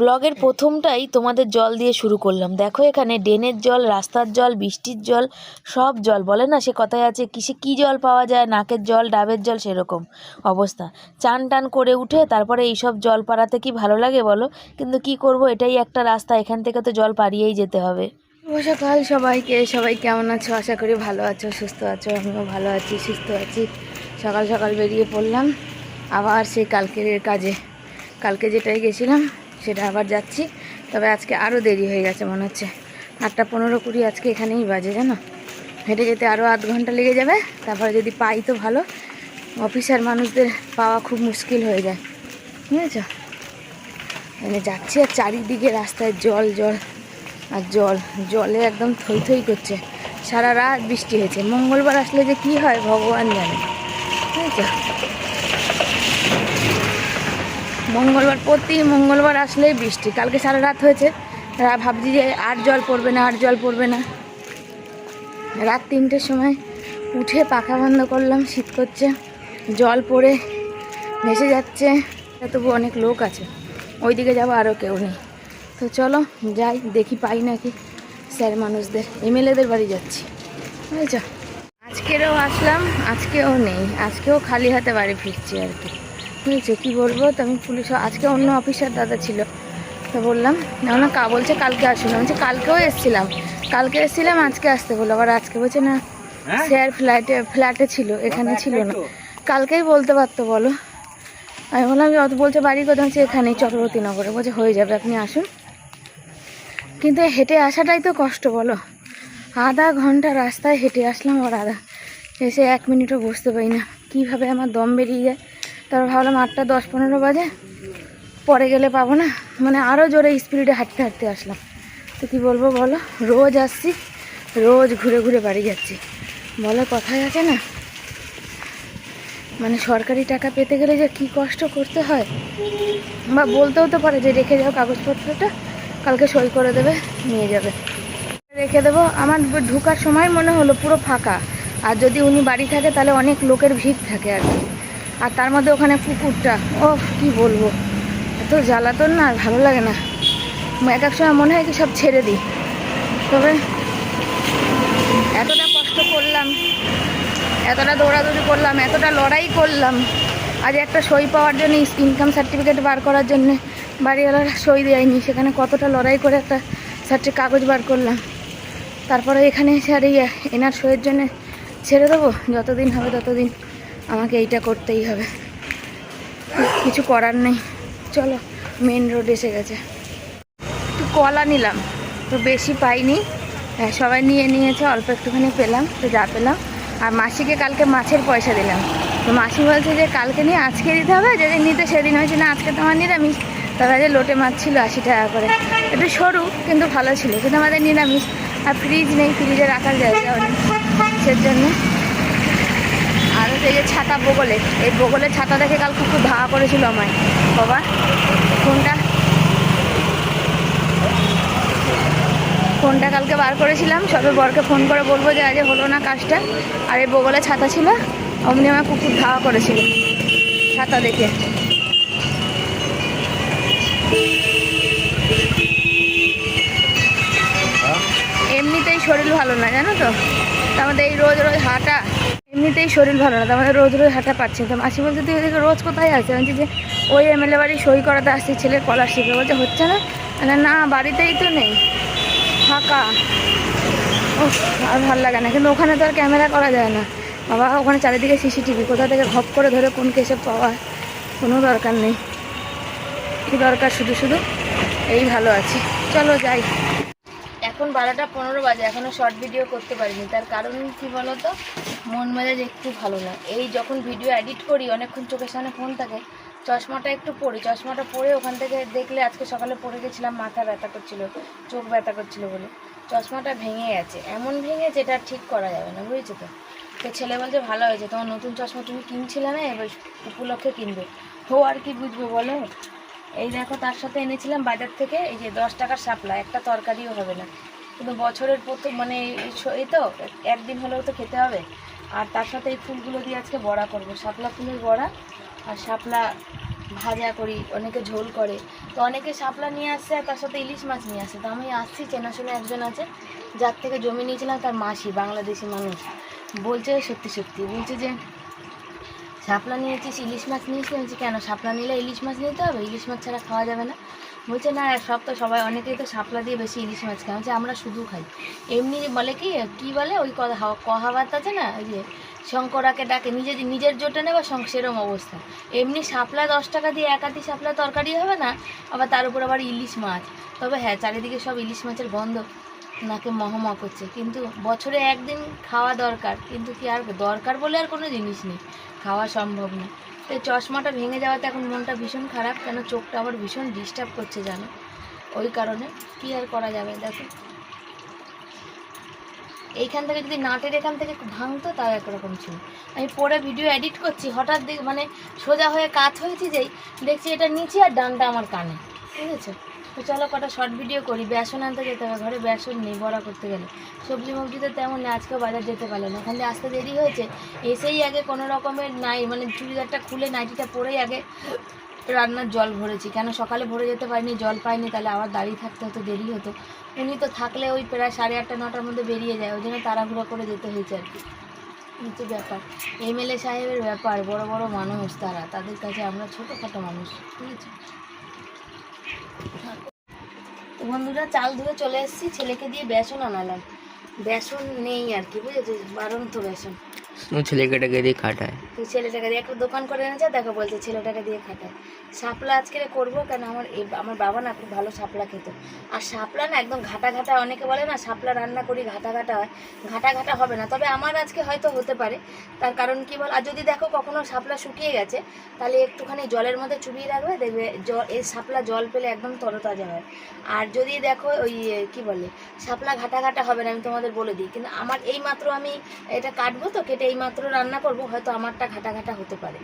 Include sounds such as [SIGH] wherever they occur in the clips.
ব্লগের প্রথমটাই তোমাদের জল দিয়ে শুরু করলাম। দেখো এখানে ড্রেনের জল, রাস্তার জল, বৃষ্টির জল, সব জল। বলে না, সে কথায় আছে, কিসে কী জল পাওয়া যায়, নাকের জল, ডাবের জল, সেরকম অবস্থা। চান টান করে উঠে তারপরে এইসব জল পাড়াতে কি ভালো লাগে বলো? কিন্তু কি করব, এটাই একটা রাস্তা, এখান থেকে তো জল পাড়িয়েই যেতে হবে। সকাল সবাইকে, সবাই কেমন আছো? আশা করি ভালো আছো, সুস্থ আছো, আমিও ভালো আছি, সুস্থ আছি। সকাল সকাল বেরিয়ে পড়লাম, আবার সেই কালকের কাজে, কালকে যেটাই গেছিলাম সেটা আবার যাচ্ছি। তবে আজকে আরও দেরি হয়ে গেছে মনে হচ্ছে। আটটা পনেরো কুড়ি আজকে এখানেই বাজে, জানো? হেঁটে যেতে আরও আধ ঘণ্টা লেগে যাবে, তারপরে যদি পাই তো ভালো। অফিসার মানুষদের পাওয়া খুব মুশকিল হয়ে যায়। বুঝেছ? মানে যাচ্ছি আর চারিদিকে রাস্তায় জল জল আর জল। জলে একদম থই থই করছে। সারা রাত বৃষ্টি হয়েছে। মঙ্গলবার আসলে যে কি হয়, ভগবান জানে। বুঝেছ? মঙ্গলবার, প্রতি মঙ্গলবার আসলেই বৃষ্টি। কালকে সারা রাত হয়েছে। তারা ভাবছি যে আর জল পড়বে না, আর জল পড়বে না। রাত তিনটের সময় উঠে পাখা বন্ধ করলাম, শীত করছে, জল পড়ে ভেসে যাচ্ছে। তবু অনেক লোক আছে, ওইদিকে যাব আরও কেউ নেই। তো চলো যাই, দেখি পাই নাকি স্যার মানুষদের। এমএলএদের বাড়ি যাচ্ছি। বুঝেছ? আজকেরও আসলাম, আজকেও নেই, আজকেও খালি হাতে বাড়ি ফিরছি আর কি। বুঝেছ কী বলব? তো আমি পুলিশ আজকে অন্য অফিসার দাদা ছিল। তো বললাম না কা বলছে কালকে আসুন। আমি কালকেও এসেছিলাম। কালকে এসেছিলাম আজকে আসতে বলল। আবার আজকে বলছে না স্যার ফ্ল্যাটে ফ্ল্যাটে ছিল এখানে ছিল না। কালকেই বলতে পারতো বলো। আমি বললাম যে অত বলছে বাড়ি কোথাও হচ্ছে এখানেই চক্রবর্তী নগরে। বলছে হয়ে যাবে আপনি আসুন। কিন্তু হেঁটে আসাটাই তো কষ্ট বলো। আধা ঘণ্টা রাস্তায় হেঁটে আসলাম আর আধা। এসে এক মিনিটও বসতে পারি না। কীভাবে আমার দম বেরিয়ে যায়? তারপর ভাবলাম আটটা, দশ, পনেরো বাজে। পরে গেলে পাবো না। মানে আরও জোরে স্পিডে হাঁটতে হাঁটতে আসলাম। তো কী বলব বলো? রোজ আসছি, রোজ ঘুরে ঘুরে বাড়ি যাচ্ছি। বলো কথায় আছে না? মানে সরকারি টাকা পেতে গেলে যে কি কষ্ট করতে হয়? বা বলতেও তো পারে যে রেখে যাও কাগজপত্রটা, কালকে সই করে দেবে, নিয়ে যাবে। রেখে দেবো। আমার ঢুকার সময় মনে হলো পুরো ফাঁকা। আর যদি উনি বাড়ি থাকে, তাহলে অনেক লোকের ভিড় থাকে আর কি। আর তার মধ্যে ওখানে পুকুরটা। ও কি বলব? এত জ্বালাতন না, আর ভালো লাগে না। এক এক সময় মনে হয় কি সব ছেড়ে দিই। তবে এতটা কষ্ট করলাম, এতটা দৌড়াদৌড়ি করলাম, এতটা লড়াই করলাম, আজ একটা সই পাওয়ার জন্য ইনকাম সার্টিফিকেট বার করার জন্য বাড়িওয়ালারা সই দেয়নি। সেখানে কতটা লড়াই করে একটা সার্টি কাগজ বার করলাম। তারপরে এখানে এসে আর এনার সইয়ের জন্য ছেড়ে দেবো? যতদিন হবে ততদিন। আমাকে এইটা করতেই হবে। কিছু করার নেই। চলো মেন রোড এসে গেছে। একটু কলা নিলাম। তো বেশি পাইনি। হ্যাঁ, সবাই নিয়ে নিয়েছে অল্প একটুখানি পেলাম তো যা পেলাম। আর মাসিকে কালকে মাছের পয়সা দিলাম। তো মাসি বলছে যে কালকে নিয়ে আজকে দিতে হবে যদি নিতে সেদিন হয়েছে। না আজকে তোমার নিরামিষ। তবে যে লোটে মাছ ছিল আশি টাকা করে। একটু সরু কিন্তু ভালো ছিল। কিন্তু আমাদের নিরামিষ। আর ফ্রিজ নেই ফ্রিজে রাখার জায়গা অনেক সের জন্য আর হচ্ছে এই যে ছাতা বগলে এই বগলের ছাতা দেখে কাল কুকুর ধাওয়া করেছিল আমায়। বাবা ফোনটা ফোনটা কালকে বার করেছিলাম সবে বরকে ফোন করে বলব যে আজ হলো না কাজটা। আর এই বগলে ছাতা ছিল অমনি আমার কুকুর ধাওয়া করেছিল ছাতা দেখে। এমনিতেই শরীর ভালো না জানো তো? তো আমাদের এই রোজ রোজ হাঁটা। এমনিতেই শরীর ভালো না তো আমাদের রোজ রোজ হাঁটা পাচ্ছি। তো মাসি বলছে, তুই ওদিকে রোজ কোথায় আছে বলছি যে, ওই এম এমএলএ বাড়ি সই করাতে আসছি, ছেলে স্কলারশিপে। বলছে, হচ্ছে না? মানে না, বাড়িতেই তো নেই। ফাঁকা। ও আর ভালো লাগে না। কিন্তু ওখানে তো আর ক্যামেরা করা যায় না। বাবা, ওখানে চারিদিকে সিসিটিভি। কোথা থেকে ঘপ করে ধরে কোন কেসে পাওয়া? কোনো দরকার নেই। কি দরকার? শুধু শুধু এই ভালো আছি। চলো, যাই। এখন বারোটা পনেরো বাজে এখনও শর্ট ভিডিও করতে পারিনি। তার কারণ কি বলতো? মন মেজাজ একটু ভালো না। এই যখন ভিডিও এডিট করি, অনেকক্ষণ চোখের সামনে ফোন থাকে, চশমাটা একটু পরি, চশমাটা পরে ওখান থেকে দেখলে আজকে সকালে পড়ে গেছিলাম, মাথা ব্যথা করছিল, চোখ ব্যথা করছিল বলে। চশমাটা ভেঙে গেছে। এমন ভেঙেছে আর ঠিক করা যাবে না, বুঝেছ তো? তো ছেলে বলছে, ভালো হয়েছে, তোমার নতুন চশমা তুমি কিনছিলে না? এবার উপলক্ষে কিনবে। হো আর কি বুঝব বলো? এই দেখো, তার সাথে এনেছিলাম বাজার থেকে, এই যে দশ টাকার শাপলা, একটা তরকারিও হবে না। কিন্তু বছরের প্রথম মানে এই তো, একদিন হলেও তো খেতে হবে। আর তার সাথে এই ফুলগুলো দিয়ে আজকে বড়া করব, শাপলা ফুলের বড়া আর শাপলা ভাজা করি, অনেকে ঝোল করে। তো অনেকে শাপলা নিয়ে আসছে আর তার সাথে ইলিশ মাছ নিয়ে আসছে। তো আমি আসছি চেনাশোনা একজন আছে, যার থেকে জমি নিয়েছিলাম তার মাসি, বাংলাদেশি মানুষ। বলছে সত্যি সত্যি, বলছে যে, শাপলা নিয়েছিস, ইলিশ মাছ নিয়েছিস? কেন? শাপলা নিলে ইলিশ মাছ নিতে হবে? ইলিশ মাছ ছাড়া খাওয়া যাবে না। বলছে, না, সব তো সবাই অনেকেই তো শাপলা দিয়ে বেশি ইলিশ মাছ খায়। বলছে, আমরা শুধু খাই। এমনি বলে কি কি বলে, ওই কহাবাত আছে না, ওই যে শঙ্করাকে ডাকে, নিজের নিজের জোটে নেবে সেরম অবস্থা। এমনি শাপলা দশ টাকা দিয়ে একাতি শাপলা তরকারি হবে না, আবার তার উপর আবার ইলিশ মাছ। তবে হ্যাঁ চারিদিকে সব ইলিশ মাছের গন্ধ নাকে মহমা করছে। কিন্তু বছরে একদিন খাওয়া দরকার, কিন্তু কি আর দরকার বলে আর কোনো জিনিস নেই। খাওয়া সম্ভব না। এই চশমাটা ভেঙে যাওয়াতে এখন মনটা ভীষণ খারাপ, কেন চোখটা আমার ভীষণ ডিস্টার্ব করছে জানো? ওই কারণে কি আর করা যাবে, দেখো। এইখান থেকে যদি নাটের এখান থেকে ভাঙতো, তাও একরকম ছিল। আমি পরে ভিডিও এডিট করছি, হঠাৎ দেখ মানে সোজা হয়ে কাত হয়েছি যেই, দেখছি এটা নিচে আর ডানটা আমার কানে, ঠিক আছে? তো চলো কটা শর্ট ভিডিও করি। বেসন আনতে যেতে হবে, ঘরে বেসন নেই, বড়া করতে গেলে। সবজি মবজি তো তেমন নেই আজকেও বাজার যেতে পারল না। ওখান আসতে দেরি হয়েছে, এসেই আগে কোনো রকমের নাই মানে চুড়িদারটা খুলে নাইটিটা পরেই আগে রান্নার জল ভরেছি। কেন সকালে ভরে যেতে পারিনি, জল পাইনি, তাহলে আবার দাঁড়িয়ে থাকতে হতো, দেরি হতো। উনি তো থাকলে ওই প্রায় সাড়ে আটটা, নটার মধ্যে বেরিয়ে যায়, ওই জন্য তাড়াহুড়ো করে যেতে হয়েছে আর কি। হচ্ছে ব্যাপার। এমএলএ সাহেবের ব্যাপার, বড় বড় মানুষ তারা, তাদের কাছে আমরা ছোটোখাটো মানুষ, ঠিক আছে? বন্ধুরা, চাল ধুয়ে চলে এসেছি। ছেলেকে দিয়ে বেসন আনালাম। বেসন নেই আর কি, বুঝেছিস? বারণ তো বেসন। ছেলেটাকে দিয়ে খাটায়। ছেলেটাকে দিয়ে একটা দোকান করে এনেছে, দেখো বলছে ছেলেটাকে দিয়ে খাটায়। শাপলা আজকে করব কেন? আমার আমার বাবা না খুব ভালো শাপলা খেত। আর শাপলা না একদম ঘাটা ঘাটা, অনেকে বলে না শাপলা রান্না করি ঘাটা ঘাটা হয়। ঘাটা ঘাটা হবে না, তবে আমার আজকে হয়তো হতে পারে। তার কারণ কি বল? আর যদি দেখো কখনো শাপলা শুকিয়ে গেছে, তাহলে একটুখানি জলের মধ্যে চুবিয়ে রাখবে, দেখবে জল এই শাপলা জল পেলে একদম তরতাজা হয়। আর যদি দেখো ওই কি বলে? শাপলা ঘাটা ঘাটা হবে না, আমি তোমাদের বলে দিই। কিন্তু আমার এই মাত্র আমি এটা কাটবো তো, কেটে এই মাত্র রান্না করব, হয়তো আমারটা ঘাটা ঘাটা হতে পারে।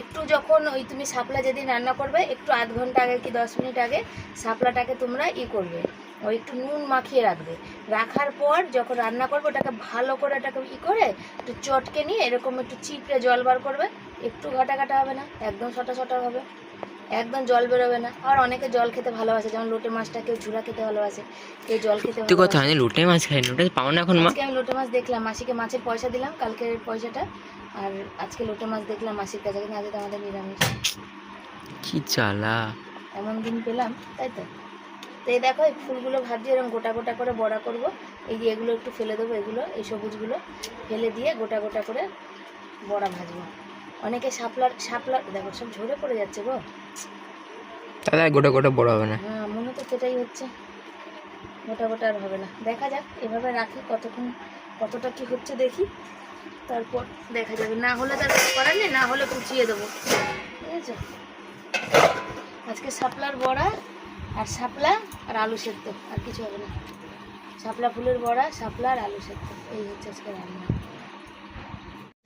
একটু যখন ওই তুমি সাপলা যেদিন রান্না করবে, একটু আধ ঘণ্টা আগে কি দশ মিনিট আগে সাপলাটাকে তোমরা ই করবে। ওই একটু নুন মাখিয়ে রাখবে। রাখার পর যখন রান্না করবে, ওটাকে ভালো করে ওটাকে ই করে একটু চটকে নিয়ে এরকম একটু চিপড়ে জল বার করবে। একটু ঘাটা ঘাটা হবে না, একদম সটা সটা হবে। একদম জল বেরোবে না। আর অনেকে জল খেতে ভালোবাসে যেমন লোটে মাছটা কেউ ঝুড়া খেতে ভালোবাসে কেউ জল খেতে তুই কথা আমি লোটে মাছ খাই ওটা পাও না এখন আজকে আমি লোটে মাছ দেখলাম মাসিকে মাছের পয়সা দিলাম কালকের পয়সাটা আর আজকে লোটে মাছ দেখলাম মাসির কাছে কিন্তু আজকে আমাদের নিরামিষ। কি চালা এমন দিন পেলাম তাই তো? তো এই দেখো এই ফুলগুলো ভাবছি এরকম গোটা গোটা করে বড়া করব। এই যে এগুলো একটু ফেলে দেবো এগুলো এই সবুজগুলো ফেলে দিয়ে গোটা গোটা করে বড়া ভাজবো। অনেকে শাপলার শাপলার দেখো সব ঝরে পড়ে যাচ্ছে গো। তাহলে গোটা গোটা বড় হবে না। হ্যাঁ মনে তো সেটাই হচ্ছে। গোটা গোটা আর হবে না। দেখা যাক এভাবে রাখি কতক্ষণ কতটা কি হচ্ছে দেখি। তারপর দেখা যাবে। না হলে তার করার নেই না হলে কুচিয়ে দেবো। ঠিক আছে আজকে শাপলার বড়া আর শাপলা আর আলু সেদ্ধ আর কিছু হবে না। শাপলা ফুলের বড়া শাপলা আর আলু সেদ্ধ। এই হচ্ছে আজকে রান্না।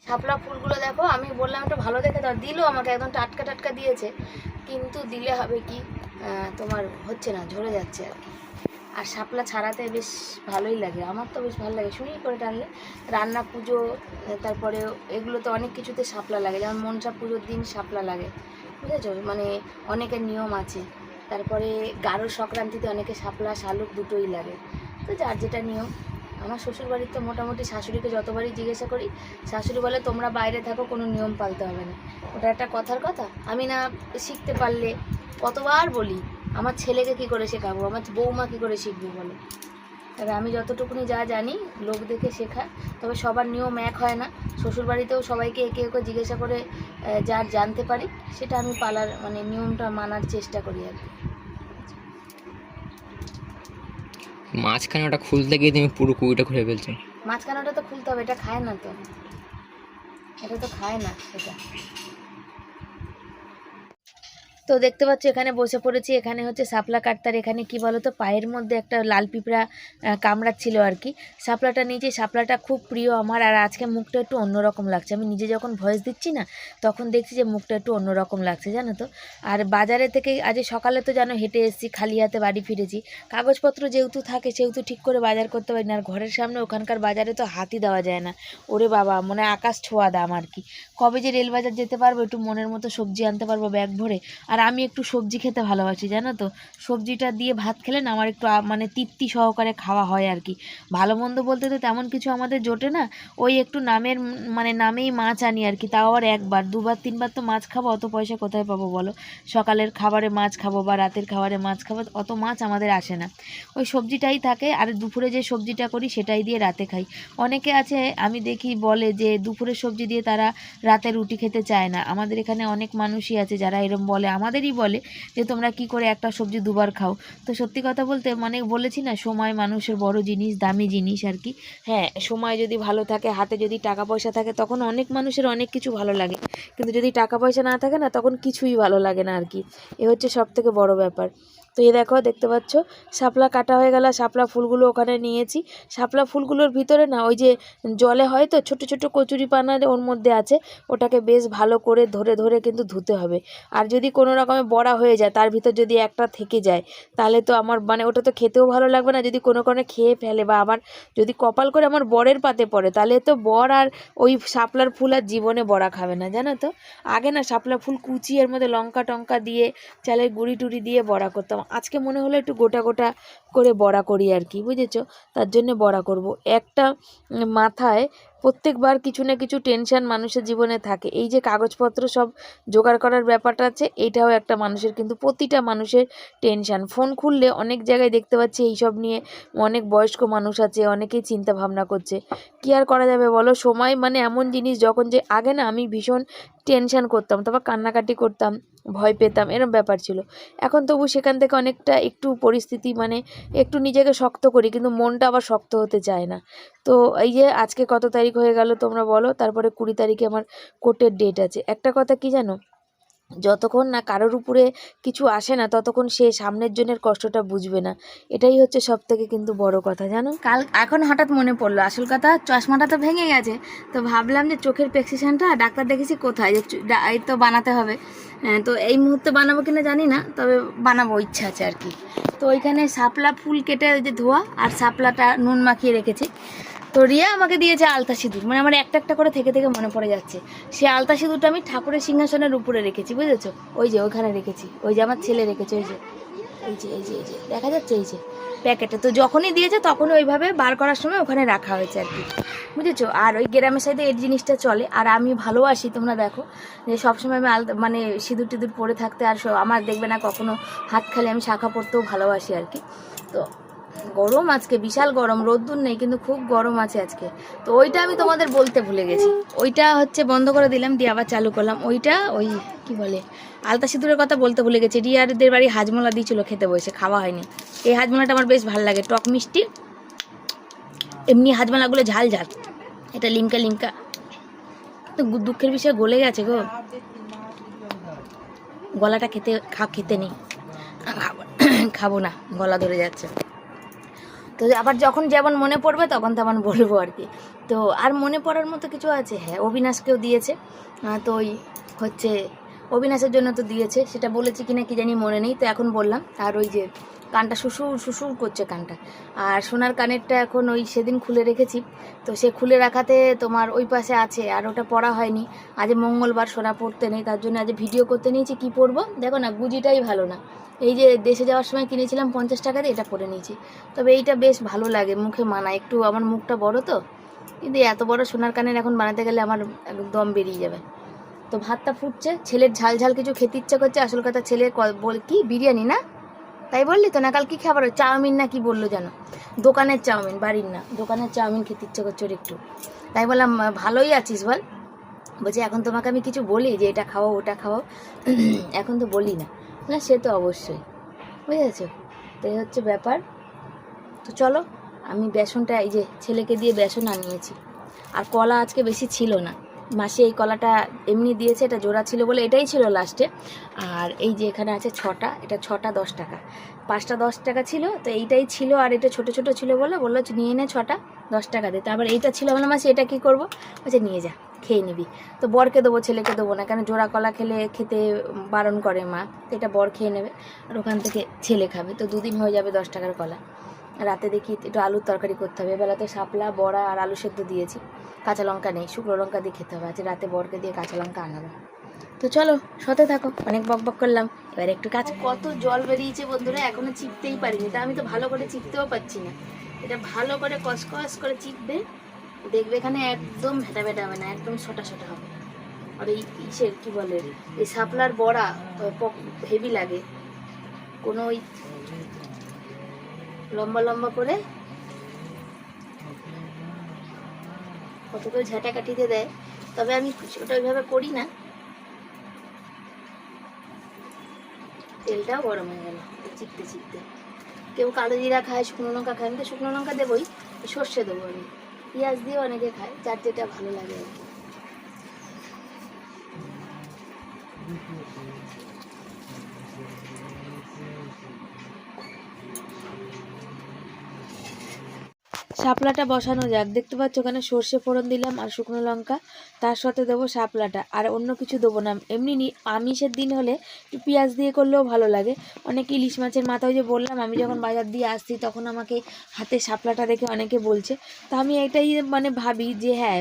শাপলা ফুলগুলো দেখো, আমি বললাম একটু ভালো দেখে দাও। দিলো আমাকে একদম টাটকা টাটকা দিয়েছে, কিন্তু দিলে হবে কি তোমার হচ্ছে না, ঝরে যাচ্ছে আর কি। আর শাপলা ছাড়াতে বেশ ভালোই লাগে, আমার তো বেশ ভালো লাগে শুনি করে টানলে। রান্না পুজো, তারপরে এগুলো তো অনেক কিছুতে শাপলা লাগে, যেমন মনসা পুজোর দিন শাপলা লাগে, বুঝেছ? মানে অনেকের নিয়ম আছে। তারপরে গারো সংক্রান্তিতে অনেকে শাপলা শালুক দুটোই লাগে, তো যার যেটা নিয়ম। আমার শ্বশুর বাড়ির তো মোটামুটি শাশুড়িকে যতবারই জিজ্ঞাসা করি, শাশুড়ি বলে তোমরা বাইরে থাকো, কোনো নিয়ম পালতে হবে না। ওটা একটা কথার কথা? আমি না শিখতে পারলে কতবার বলি, আমার ছেলেকে কি করে শেখাবো? আমার বৌমা কি করে শিখবে বলো? তবে আমি যতটুকুনি যা জানি, লোক দেখে শেখা। তবে সবার নিয়ম এক হয় না। শ্বশুর বাড়িতেও সবাইকে একে একে জিজ্ঞাসা করে যার জানতে পারি, সেটা আমি পালার মানে নিয়মটা মানার চেষ্টা করি আর কি। মাঝখানে ওটা খুলতে গিয়ে তুমি পুরো কুড়িটা খুলে ফেলছো। মাঝখানে ওটা তো খুলতে হবে, এটা খায় না তো। এটা তো খায় না, এটা। তো দেখতে পাচ্ছ, এখানে বসে পড়েছি। এখানে হচ্ছে সাপলা কাটতার, এখানে কি বলো তো পায়ের মধ্যে একটা লাল পিঁপড়া কামড়াচ্ছিল আর কি। শাপলাটা নিয়েছি সাপলাটা খুব প্রিয় আমার, আর আজকে মুখটা একটু অন্যরকম লাগছে। আমি নিজে যখন ভয়েস দিচ্ছি না, তখন দেখছি যে মুখটা একটু অন্যরকম লাগছে, জানো তো। আর বাজারে থেকে, আজ সকালে তো জানো, হেঁটে এসেছি, খালি হাতে বাড়ি ফিরেছি। কাগজপত্র যেহেতু থাকে, সেহেতু ঠিক করে বাজার করতে পারি না। আর ঘরের সামনে ওখানকার বাজারে তো হাতই দেওয়া যায় না। ওরে বাবা, মনে আকাশ ছোঁয়া দাম আর কি। কবে যে রেল বাজার যেতে পারব, একটু মনের মতো সবজি আনতে পারব ব্যাগ ভরে। আর আমি একটু সবজি খেতে ভালোবাসি, জানো তো? সবজিটা দিয়ে ভাত খেলে না আমার একটু মানে তৃপ্তি সহকারে খাওয়া হয় আর কি। ভালো মন্দ বলতে তো তেমন কিছু আমাদের জোটে না, ওই একটু নামের মানে নামেই মাছ আনি আর কি, তাও আবার একবার, দুবার, তিনবার তো মাছ খাব, অত পয়সা কোথায় পাবো বলো? সকালের খাবারে মাছ খাব বা রাতের খাবারে মাছ খাব, অত মাছ আমাদের আসে না। ওই সবজিটাই থাকে, আর দুপুরে যে সবজিটা করি সেটাই দিয়ে রাতে খাই। অনেকে আছে, আমি দেখি বলে যে দুপুরের সবজি দিয়ে তারা রাতে রুটি খেতে চায় না। আমাদের এখানে অনেক মানুষই আছে যারা এরম বলে আমাদেরই বলে যে, তোমরা কি করে একটা সবজি দুবার খাও? তো সত্যি কথা বলতে মানে বলেছি না, সময় মানুষের বড় জিনিস, দামি জিনিস আর কি। হ্যাঁ সময় যদি ভালো থাকে, হাতে যদি টাকা পয়সা থাকে, তখন অনেক মানুষের অনেক কিছু ভালো লাগে। কিন্তু যদি টাকা পয়সা না থাকে না, তখন কিছুই ভালো লাগে না আর কি। এ হচ্ছে সব থেকে বড় ব্যাপার। তো এই দেখো, দেখতে পাচ্ছ? শাপলা কাটা হয়ে গেল, শাপলা ফুলগুলো ওখানে নিয়েছি। শাপলা ফুলগুলোর ভিতরে না, ওই যে জলে হয় তো, ছোটো ছোট কচুরি পানা ওর মধ্যে আছে। ওটাকে বেশ ভালো করে ধরে ধরে কিন্তু ধুতে হবে। আর যদি কোনো রকমে বড়া হয়ে যায়, তার ভিতর যদি একটা থেকে যায়, তাহলে তো আমার মানে ওটা তো খেতেও ভালো লাগবে না। যদি কোনো কারণে খেয়ে ফেলে বা আবার যদি কপাল করে আমার বরের পাতে পড়ে, তাহলে তো বর আর ওই শাপলার ফুল আর জীবনে বড়া খাবে না, জানো তো? আগে না শাপলা ফুল কুচি এর মধ্যে লঙ্কা টঙ্কা দিয়ে, চালের গুঁড়ি টুড়ি দিয়ে বড়া করতাম। আজকে মনে হলো একটু গোটা গোটা করে বড়া করি আর কি, বুঝেছ? তার জন্য বড়া করব। একটা মাথায় প্রত্যেকবার কিছু না কিছু টেনশান মানুষের জীবনে থাকে। এই যে কাগজপত্র সব জোগাড় করার ব্যাপারটা আছে এইটাও একটা মানুষের কিন্তু প্রতিটা মানুষের টেনশন ফোন খুললে অনেক জায়গায় দেখতে পাচ্ছি এইসব নিয়ে অনেক বয়স্ক মানুষ আছে, অনেকেই চিন্তা ভাবনা করছে। কি আর করা যাবে বলো? সময় মানে এমন জিনিস যখন যে আগে না আমি ভীষণ টেনশান করতাম, তারপর কান্নাকাটি করতাম। ভয় পেতাম, এরম ব্যাপার ছিল। এখন তবু সেখান থেকে অনেকটা একটু পরিস্থিতি মানে একটু নিজেকে শক্ত করি, কিন্তু মনটা আবার শক্ত হতে চায় না। তো এই যে আজকে কত তারিখ হয়ে গেল তোমরা বলো, তারপরে কুড়ি তারিখে আমার কোর্টের ডেট আছে। একটা কথা কি জানো? যতক্ষণ না কারোর উপরে কিছু আসে না, ততক্ষণ সে সামনের জনের কষ্টটা বুঝবে না। এটাই হচ্ছে সব থেকে কিন্তু বড় কথা, জানো? কাল, এখন হঠাৎ মনে পড়ল, আসল কথা চশমাটা তো ভেঙে গেছে। তো ভাবলাম যে চোখের প্রেসক্রিপশনটা, ডাক্তার দেখেছি কোথায়? যে এই তো বানাতে হবে। তো এই মুহূর্তে বানাবো কিনা জানি না, তবে বানাবো, ইচ্ছা আছে আর কি। তো ওইখানে শাপলা ফুল কেটে ওই যে ধোয়া আর শাপলাটা নুন মাখিয়ে রেখেছি। তো রিয়া আমাকে দিয়েছে আলতা সিঁদুর মানে আমার একটা একটা করে থেকে থেকে মনে পড়ে যাচ্ছে। সেই আলতা সিঁদুরটা আমি ঠাকুরের সিংহাসনের উপরে রেখেছি, বুঝেছ? ওই যে ওইখানে রেখেছি, ওই যে আমার ছেলে রেখেছে, ওই যে। এই যে এই যে এই যে, দেখা যাচ্ছে, এই যে। প্যাকেটে। তো যখনই দিয়েছে তখন ওইভাবে বার করার সময় ওখানে রাখা হয়েছে আর কি। বুঝেছ? আর ওই গ্রামের সাথে এই জিনিসটা চলে। আর আমি ভালোবাসি, তোমরা দেখো, যে সবসময় আমি আলতা মানে সিঁদুর টিঁদুর পরে থাকতে আর আমার দেখবে না কখনো হাত খালি আমি শাখা পরতেও ভালোবাসি আর কি। তো গরম আজকে, বিশাল গরম, রোদ্দুর নেই, কিন্তু খুব গরম আছে আজকে। তো ওইটা আমি তোমাদের বলতে ভুলে গেছি। ওইটা হচ্ছে বন্ধ করে দিলাম, দিয়ে আবার চালু করলাম। ওইটা ওই কি বলে, আলতা সিঁদুরের কথা বলতে ভুলে গেছি। রিয়ারদের বাড়ি হাজমোলা দিয়েছিল খেতে বসে, খাওয়া হয়নি। এই হাজমোলাটা আমার বেশ ভালো লাগে, টক মিষ্টি। এমনি হাজমোলাগুলো ঝাল ঝাল, এটা লিমকা লিমকা। তো দুঃখের বিষয় গলে গেছে গো। গলাটা খেতে, খা খেতে নেই। খাব খাব না, গলা ধরে যাচ্ছে। তো আবার যখন যেমন মনে পড়বে তখন তেমন বলব আর কি। তো আর মনে পড়ার মতো কিছু আছে? হ্যাঁ অবিনাশকেও দিয়েছে। তো ওই হচ্ছে অবিনাশের জন্য তো দিয়েছে। সেটা বলেছি কিনা কি জানি মনে নেই, তো এখন বললাম। আর ওই যে কানটা শুশুর শুশুর করছে কানটা। আর সোনার কানেরটা এখন ওই সেদিন খুলে রেখেছি। তো সে খুলে রাখাতে তোমার ওই পাশে আছে, আর ওটা পড়া হয়নি। আজ মঙ্গলবার সোনা পড়তে নেই, তার জন্য আজ ভিডিও করতে নিয়েছি, কি পরবো দেখো না, গুজিটাই ভালো না। এই যে দেশে যাওয়ার সময় কিনেছিলাম পঞ্চাশ টাকা দিয়ে, এটা পরে নিয়েছি। তবে এইটা বেশ ভালো লাগে, মুখে মানা একটু আমার মুখটা বড় তো। কিন্তু এত বড় সোনার কানের এখন বানাতে গেলে আমার একদম বেরিয়ে যাবে। তো ভাতটা ফুটছে, ছেলের ঝাল ঝাল কিছু খেতে ইচ্ছা করছে, আসল কথা ছেলে বল কি? বিরিয়ানি না? তাই বললি তো না? কাল কি খাবার চাউমিন না কি বলল যেন? দোকানের চাউমিন, বাড়ির না। দোকানের চাউমিন খেতে ইচ্ছে করছে একটু। তাই বললাম ভালোই আছিস বল। বলছে, এখন তোমাকে আমি কিছু বলি যে এটা খাওয়াও, ওটা খাওয়াও। [CLEARS THROAT] এখন তো বলি না। না সে তো অবশ্যই। বুঝেছ? তো এই হচ্ছে ব্যাপার। তো চলো, আমি বেসনটা, এই যে ছেলেকে দিয়ে বেসন আনিয়েছি। আর কলা আজকে বেশি ছিল না। মাসি এই কলাটা এমনি দিয়েছে, এটা জোড়া ছিল বলে এটাই ছিল লাস্টে আর এই যে এখানে আছে ছটা, এটা ছটা দশ টাকা। পাঁচটা দশ টাকা ছিল, তো এইটাই ছিল আর এটা ছোট ছোট ছিল বলে বলল নিয়ে নে ছটা দশ টাকা দে। তারপর এইটা ছিল বলে মাসি, এটা কি করব? বলছে নিয়ে যা। খেয়ে নিবি। তো বরকে দেবো, ছেলেকে দেবো না, কেন জোড়া কলা খেলে খেতে বারণ করে মা এটা বর খেয়ে নেবে আর ওখান থেকে ছেলে খাবে। তো দুদিন হয়ে যাবে দশ টাকার কলা। রাতে দেখি একটু আলুর তরকারি করতে হবে। এবেলাতে শাপলা, বড়া আর আলু সেদ্ধ দিয়েছি। কাঁচা লঙ্কা নেই, শুকনো লঙ্কা দিয়ে খেতে হবে। আজ রাতে বরকে দিয়ে কাঁচা লঙ্কা আনাবো তো চলো সতে থাকো। অনেক বক বক করলাম। এবার একটু কাজ কত জল বেরিয়েছে বন্ধুরা, এখনও চিপতেই পারিনি। তা আমি তো ভালো করে চিপতেও পাচ্ছি না। এটা ভালো করে কসকস করে চিপবে। দেখবে এখানে একদম ভেটা ভেটা হবে না, একদম ছোটা ছোটা হবে। আর এই ইসের কি বলে, এই শাপলার বড়া হেভি লাগে। কোনো ওই লম্বা লম্বা করে কত করে ঝাঁটা কাটিতে দেয়, তবে আমি ওটা ওইভাবে করি না। তেলটাও গরম হয়ে গেল, চিপতে চিপতে। কেউ কালো জিরা খায়, শুকনো লঙ্কা খায়, আমি তো শুকনো লঙ্কা দেবোই, সর্ষে দেবো আমি। পেঁয়াজ দিয়ে অনেকে খায় যার যেটা ভালো লাগে আর কি। শাপলাটা বসানো যাক। দেখতে পাচ্ছ ওখানে সর্ষে ফোড়ন দিলাম আর শুকনো লঙ্কা। তার সাথে দেবো শাপলাটা। আর অন্য কিছু দেবো না। এমনি আমিষের দিন হলে একটু পেঁয়াজ দিয়ে করলেও ভালো লাগে। অনেক ইলিশ মাছের মাথা ওই যে বললাম, আমি যখন বাজার দিয়ে আসছি তখন আমাকে হাতে শাপলাটা দেখে অনেকে বলছে। তা আমি এটাই মানে ভাবি যে হ্যাঁ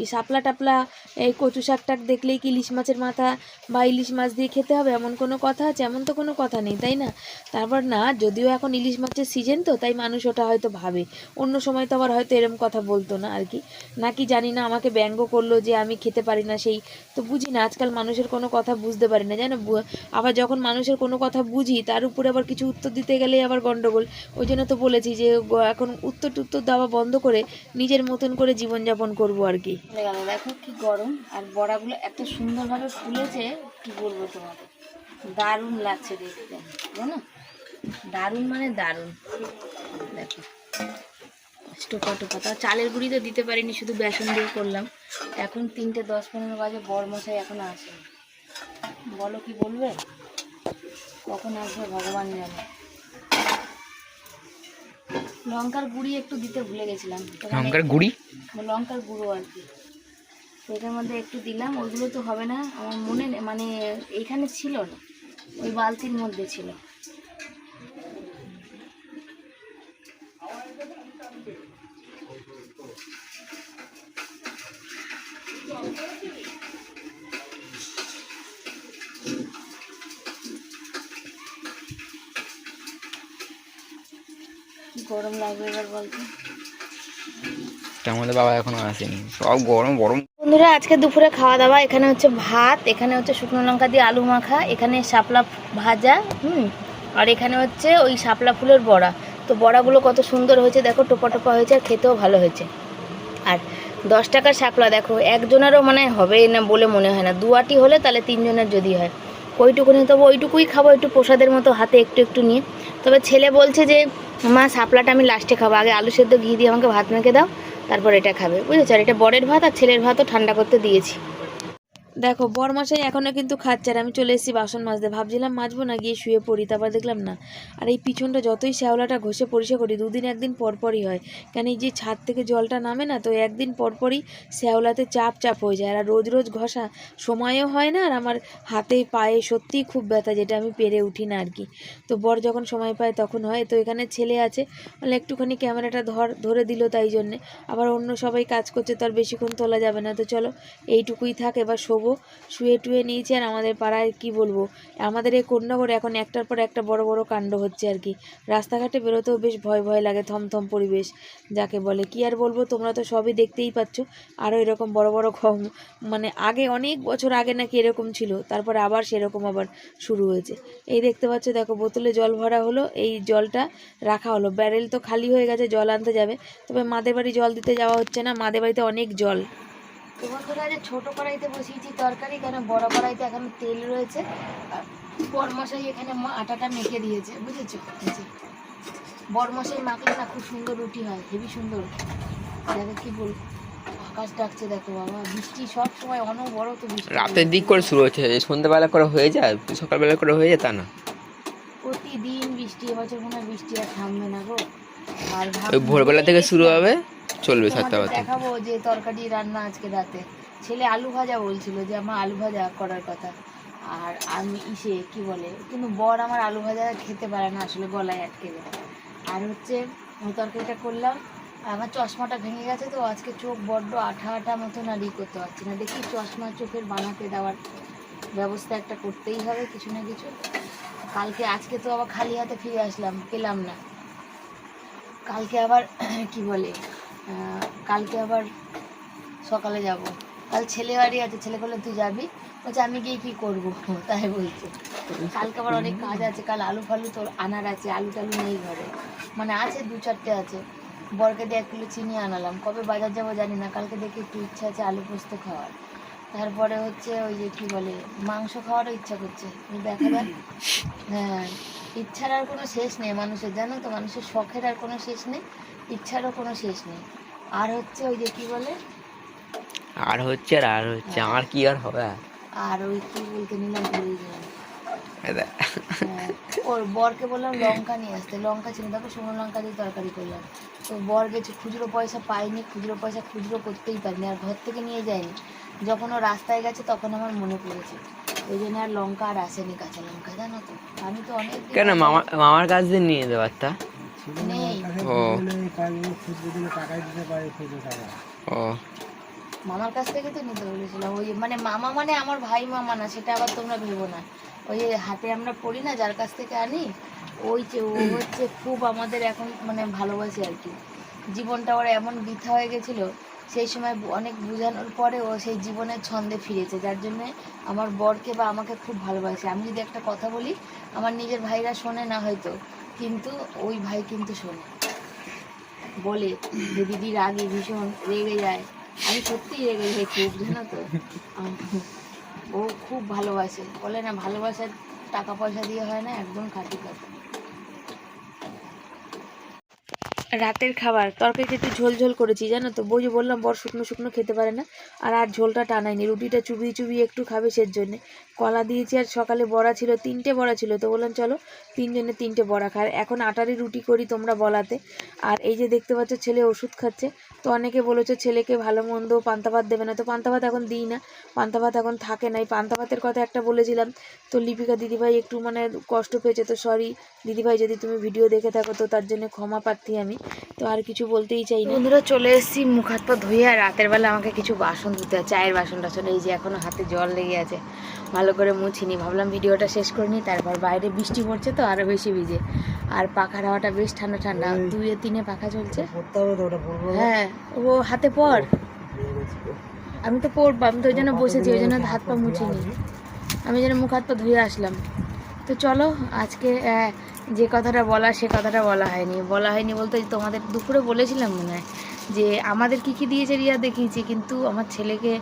এই শাপলা টাপলা, এই কচু শাক টাক দেখলেই কি ইলিশ মাছের মাথা বা ইলিশ মাছ দিয়ে খেতে হবে এমন কোনো কথা আছে? এমন তো কোনো কথা নেই, তাই না? তারপর না, যদিও এখন ইলিশ মাছের সিজন তো, তাই মানুষ ওটা হয়তো ভাবে। অন্য সময় তো আবার হয়তো এরম কথা বলতো না আর কি। নাকি জানি না, আমাকে ব্যঙ্গ করল যে আমি খেতে পারি না সেই, তো বুঝি না, আজকাল মানুষের কোনো কথা বুঝতে পারি না, জানো? আবার যখন মানুষের কোনো কথা বুঝি, তার উপরে আবার কিছু উত্তর দিতে গেলেই আবার গন্ডগোল। ওই জন্য তো বলেছি যে এখন উত্তর টুত্তর দেওয়া বন্ধ করে নিজের মতন করে জীবনযাপন করব আর কি। দেখো কি গরম, আর বড়াগুলো এত সুন্দরভাবে ফুলেছে, কি বলব তোমাকে? দারুণ লাগছে দেখতে দারুণ মানে দারুণ। দেখো। টোপা টোপা। তা চালের গুঁড়ি তো দিতে পারিনি শুধু বেসন দিয়ে করলাম। এখন তিনটে দশ পনেরো বাজে বর মশাই এখন আসে। বলো কি বলবে? কখন আসবে ভগবান জানে। লঙ্কার গুঁড়ি একটু দিতে ভুলে গেছিলাম। লঙ্কার গুড়ি? লঙ্কার গুঁড়ো আর কি। তো এটার মধ্যে একটু দিলাম ওইগুলো তো হবে না। আমার মনে নেই মানে এইখানে ছিল না ওই বালতির মধ্যে ছিল। কি এবার বলতো আমাদের বাবা এখনও আসেনি। সব গরম গরম। বন্ধুরা আজকে দুপুরে খাওয়া দাওয়া এখানে হচ্ছে ভাত এখানে হচ্ছে শুকনো লঙ্কা দিয়ে আলু মাখা এখানে শাপলা ভাজা হুম? আর এখানে হচ্ছে ওই শাপলা ফুলের বড়া। তো বড়াগুলো কত সুন্দর হয়েছে দেখো টোপা টোপা হয়েছে আর খেতেও ভালো হয়েছে। আর দশ টাকার শাপলা দেখো একজনেরও মানে হবে না বলে মনে হয় না। দুয়াটি হলে তাহলে তিনজনের যদি হয়। ওইটুকুনি তবে ওইটুকুই খাব একটু প্রসাদের মতো হাতে একটু একটু নিয়ে। তবে ছেলে বলছে যে মা, সাপলাটা আমি লাস্টে খাব। আগে আলু সেদ্ধ, ঘি দিয়ে আমাকে ভাত মেখে দাও, তারপর এটা খাবে, বুঝেছ? আর এটা বরের ভাত আর ছেলের ভাতও ঠান্ডা করতে দিয়েছি। দেখো, বরমশাই এখনও কিন্তু খাচ্ছে আর আমি চলে এসেছি বাসন মাজতে। ভাবছিলাম মাজবো না, গিয়ে শুয়ে পড়ি, তারপর দেখলাম না। আর এই পিছনটা যতই শ্যাওলাটা ঘষে পরিষ্কার করি, দুদিন একদিন পরপরই হয়। কেন এই যে ছাদ থেকে জলটা নামে না, তো একদিন পরপরই শ্যাওলাতে চাপ চাপ হয়ে যায়। আর রোজ রোজ ঘষা সময়ও হয় না, আর আমার হাতে, পায়ে সত্যিই খুব ব্যথা, যেটা আমি পেরে উঠি না আর কি। তো বর যখন সময় পায় তখন হয়। তো এখানে ছেলে আছে, বলে একটুখানি ক্যামেরাটা ধর, ধরে দিল তাই জন্যে। আবার অন্য সবাই কাজ করছে, তো আর বেশিক্ষণ তোলা যাবে না। তো চলো, এইটুকুই থাক, এবার শোবো শুয়ে টুয়ে নিয়েছি আর আমাদের পাড়ায় কি বলব? আমাদের এই কন্যাগড়ে এখন একটার পর একটা বড় বড় কাণ্ড হচ্ছে আর কি। রাস্তাঘাটে বেরোতেও বেশ ভয় ভয় লাগে থমথম পরিবেশ, যাকে বলে। কি আর বলব, তোমরা তো সবই দেখতেই পাচ্ছ, আরও এরকম বড় বড় খম মানে আগে অনেক বছর আগে নাকি এরকম ছিল, তারপরে আবার সেরকম আবার শুরু হয়েছে। এই দেখতে পাচ্ছ, দেখো, বোতলে জল ভরা হলো, এই জলটা রাখা হলো। ব্যারেল তো খালি হয়ে গেছে, জল আনতে যাবে। তবে মাদের বাড়ি জল দিতে যাওয়া হচ্ছে না, মাদের বাড়িতে অনেক জল। তো বন্ধুরা যে ছোট কড়াইতে বসিয়েছি তরকারি? কেন বড় কড়াইতে এখন তেল রয়েছে? আর বরমশাই এখানে মা আটাটা মেখে দিয়েছে বুঝেছ। বরমশাই মাখলে না খুব সুন্দর রুটি হয় হেবি সুন্দর দেখো কি বল আকাশ ডাকছে দেখো বাবা বৃষ্টি সব সময় অনবরত বৃষ্টি। রাতের দিক করে শুরু হচ্ছে সন্ধ্যাবেলা করে হয়ে যায় সকালবেলা করে হয়ে যায় তা না? প্রতিদিন বৃষ্টি এবছর মনে হয় বৃষ্টি আর থামবে না গো। আর ভোরবেলা থেকে শুরু হবে? চলবে সাতটা বাজতে দেখাবো যে তরকারি রান্না আজকে রাতে। ছেলে আলু ভাজা বলছিল যে আমার আলু ভাজা করার কথা। আর আমি ইসে কি বলে কিন্তু বর আমার আলু ভাজা খেতে পারে না আসলে গলায় আটকে যায়। আর হচ্ছে তরকারিটা করলাম আমার চশমাটা ভেঙে গেছে তো আজকে চোখ বড্ড আঠা আঠা মতন আর ই করতে পারছি না। দেখি চশমা চোখের বানাতে দেওয়ার ব্যবস্থা একটা করতেই হবে কিছু না কিছু। কালকে আজকে তো আবার খালি হাতে ফিরে আসলাম পেলাম না। কালকে আবার [CLEARS THROAT] কি বলে কালকে আবার সকালে যাব। কাল ছেলে বাড়ি আছে, ছেলে বলে তুই যাবি? বলছে, আমি গিয়ে কি করব? [LAUGHS] তাই বলছে। কালকে আবার অনেক কাজ আছে, কাল আলু ফালু তোর আনার আছে, আলু টালু নেই ঘরে। মানে আছে, দু চারটে আছে। বরকে দিয়ে এক কিলো চিনি আনালাম। কবে বাজার যাব জানি না, কালকে দেখি একটু ইচ্ছা আছে আলু পোস্ত খাওয়ার। তারপরে হচ্ছে ওই যে কি বলে, মাংস খাওয়ারও ইচ্ছা করছে। দেখা যাক। হ্যাঁ ইচ্ছার আর কোনো শেষ নেই মানুষের জানো তো? মানুষের শখের আর কোনো শেষ নেই ইচ্ছারও কোনো শেষ নেই। আর হচ্ছে ওই যে কি বলে? আর হচ্ছে আর আর হচ্ছে আমার কি আর হবে? আর? আর ওই কি বলতে নিলাম ভুলে গেলাম। হ্যাঁ, ওর বরকে বললাম লঙ্কা নিয়ে আসতে। লঙ্কা ছিল তারপর শুকনো লঙ্কা দিয়ে তরকারি করলাম। তো বর গেছে খুচরো পয়সা পাইনি খুচরো পয়সা খুচরো করতেই পারিনি আর ঘর থেকে নিয়ে যায়নি। যখন ও রাস্তায় গেছে তখন আমার মনে পড়েছে। ওই জন্য আর লঙ্কা আর আসেনি কাঁচা লঙ্কা জানো তো? আমি তো অনেক কেন মামা মামার কাছ দিয়ে নিয়ে ও। ও। মামার কাছ থেকে তো নিতে বলেছিলাম। ওই মানে মামা মানে আমার ভাই মামা না সেটা আবার তোমরা ভেবো না। ওই হাতে আমরা পড়ি না যার কাছ থেকে আনি ওই যে ও হচ্ছে খুব আমাদের এখন মানে ভালোবাসে আর কি। জীবনটা ওর এমন বৃথা হয়ে গেছিল সেই সময় অনেক বোঝানোর পরে ও সেই জীবনের ছন্দে ফিরেছে, যার জন্য আমার বরকে বা আমাকে খুব ভালোবাসে। আমি যদি একটা কথা বলি, আমার নিজের ভাইরা শোনে না হয়তো, কিন্তু ওই ভাই কিন্তু শোনে। বলে, যে দিদি রাগে ভীষণ, রেগে যায়। আমি সত্যিই রেগে যাই খুব জানো তো? ও খুব ভালোবাসে। বলে না, ভালোবাসার টাকা পয়সা দিয়ে হয় না, একদম খাঁটি কথা। রাতের খাবার তরকারিটা একটু ঝোল ঝোল করেছি, জানো তো? বই বললাম, বর শুকনো শুকনো খেতে পারে না। আর আর ঝোলটা টানাইনি রুটিটা চুবিয়ে চুবিয়ে একটু খাবে সের জন্যে। কলা দিয়েছি আর সকালে বড়া ছিল, তিনটে বড়া ছিল, তো বললাম চলো তিনজনে তিনটে বড়া খায় এখন আটারই রুটি করি তোমরা বলাতে। আর এই যে দেখতে পাচ্ছ, ছেলে ওষুধ খাচ্ছে। তো অনেকে বলেছে ছেলেকে ভালো মন্দ পান্তা ভাত দেবে না। তো পান্তা ভাত এখন দিই না, পান্তা ভাত এখন থাকে নাই পান্তা ভাতের কথা একটা বলেছিলাম, তো লিপিকা দিদিভাই একটু মানে কষ্ট পেয়েছে। তো সরি দিদিভাই, যদি তুমি ভিডিও দেখে থাকো, তো তার জন্য ক্ষমা প্রার্থী আমি। তো আর কিছু বলতেই চাই না। বন্ধুরা চলে এসেছি মুখ হাত পা ধুয়ে আর রাতের বেলা আমাকে কিছু বাসন ধুতে হয় চায়ের বাসন টাসন এই যে এখনও হাতে জল লেগে আছে। ভালো করে মুছিনি ভাবলাম ভিডিওটা শেষ করে নিই তারপর বাইরে বৃষ্টি পড়ছে তো আরও বেশি ভিজে। আর পাখার হাওয়াটা বেশ ঠান্ডা ঠান্ডা দুয়ে তিনে পাখা চলছে। হ্যাঁ ও হাতে পর আমি তো পড়ব আমি তো ওই জন্য বসেছি ওই জন্য হাত পা মুছিনি। আমি যেন মুখ হাত পা ধুয়ে আসলাম। তো চলো আজকে যে কথাটা বলা সে কথাটা বলা হয়নি। বলা হয়নি বলতে তোমাদের দুপুরে বলেছিলাম মনে হয় যে আমাদের কি কি দিয়েছে রিয়া দেখিয়েছি, কিন্তু আমার ছেলেকে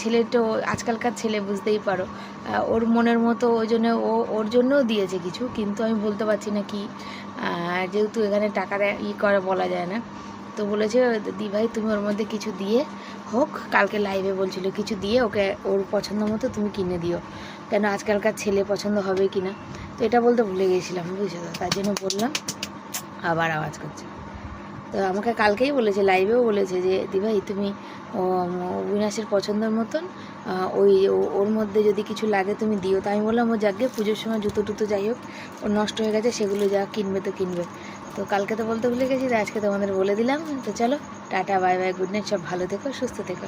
ছেলে তো আজকালকার ছেলে, বুঝতেই পারো। ওর মনের মতো ওই জন্য ও, ওর জন্যও দিয়েছে কিছু, কিন্তু আমি বলতে পারছি না কি। যেহেতু এখানে টাকাটা ই করে বলা যায় না। তো বলেছে, দি ভাই, তুমি ওর মধ্যে কিছু দিয়ে হোক, কালকে লাইভে বলছিল, কিছু দিয়ে ওকে ওর পছন্দ মতো তুমি কিনে দিও। কেন আজকালকার ছেলে পছন্দ হবে কি না? তো এটা বলতে ভুলে গেছিলাম বুঝছ? তো তার জন্য বললাম, আবার আওয়াজ করছে। তো আমাকে কালকেই বলেছে লাইভেও বলেছে যে, দিভাই, তুমি অবিনাশের পছন্দের মতন ওই, ও- ওর মধ্যে যদি কিছু লাগে তুমি দিও। তো আমি বললাম, ও যাকে পুজোর সময় জুতো টুতো যাই হোক ওর নষ্ট হয়ে গেছে, সেগুলো যা কিনবে তো কিনবে। তো কালকে তো বলতে ভুলে গেছি আজকে তোমাদের বলে দিলাম। তো চলো, tata, bye bye, good night, সব ভালো থেকো, সুস্থ থেকো।